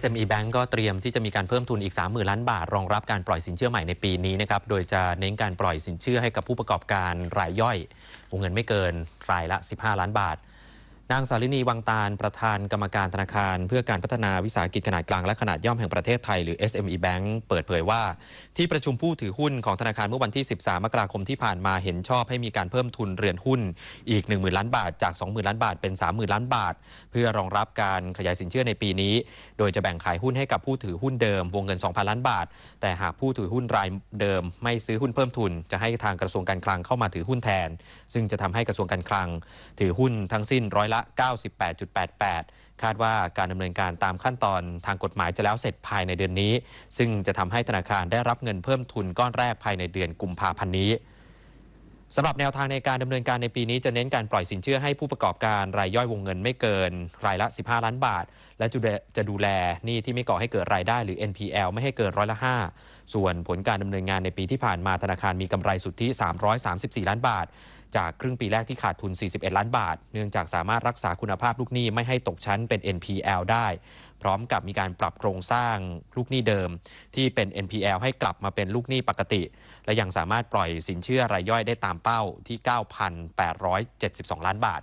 SME Bank ก็เตรียมที่จะมีการเพิ่มทุนอีก 30,000 ล้านบาท รองรับการปล่อยสินเชื่อใหม่ในปีนี้นะครับ โดยจะเน้นการปล่อยสินเชื่อให้กับผู้ประกอบการรายย่อย วงเงินไม่เกินรายละ 15 ล้านบาท นางสาลินีวังตาลประธานกรรมการธนาคาร เพื่อการพัฒนาวิสาหกิจขนาดกลางและขนาดย่อมแห่งประเทศไทยหรือ SME Bank เปิดเผยว่า ที่ประชุมผู้ถือหุ้นของธนาคารเมื่อวันที่ 13 มกราคมที่ผ่านมาเห็นชอบให้มีการเพิ่มทุนเรือนหุ้นอีก 10,000 ล้านบาทจาก 20,000 ล้านบาทเป็น 30,000 ล้านบาท เพื่อรองรับการขยายสินเชื่อในปีนี้ โดยจะแบ่งขายหุ้นให้กับผู้ถือหุ้นเดิมวงเงิน 2,000 ล้านบาท แต่หากผู้ถือหุ้นรายเดิม ไม่ซื้อหุ้นเพิ่มทุน จะให้ทางกระทรวงการคลังเข้ามาถือหุ้นแทน ซึ่งจะทำให้กระทรวงการคลัง ถือหุ้นทั้งสิ้นร้อยละ98.88 คาดว่าการดำเนินการตามขั้นตอนทางกฎหมายจะแล้วเสร็จภายในเดือนนี้ ซึ่งจะทำให้ธนาคารได้รับเงินเพิ่มทุนก้อนแรกภายในเดือนกุมภาพันธ์นี้สำหรับแนวทางในการดำเนินการในปีนี้จะเน้นการปล่อยสินเชื่อให้ผู้ประกอบการรายย่อยวงเงินไม่เกิน รายละ 15 ล้านบาท และจะดูแลหนี้ที่ไม่ก่อให้เกิดรายได้หรือ NPL ไม่ให้เกินร้อยละ 5 ส่วนผลการดำเนินงานในปีที่ผ่านมาธนาคารมีกำไรสุทธิ 334 ล้านบาท จากครึ่งปีแรกที่ขาดทุน 41 ล้านบาท เนื่องจากสามารถรักษาคุณภาพลูกหนี้ไม่ให้ตกชั้นเป็น NPL ได้ พร้อมกับมีการปรับโครงสร้างลูกหนี้เดิม ที่เป็น NPL ให้กลับมาเป็นลูกหนี้ปกติ และยังสามารถปล่อยสินเชื่อรายย่อยได้ตามเป้าที่ 9,872 ล้านบาท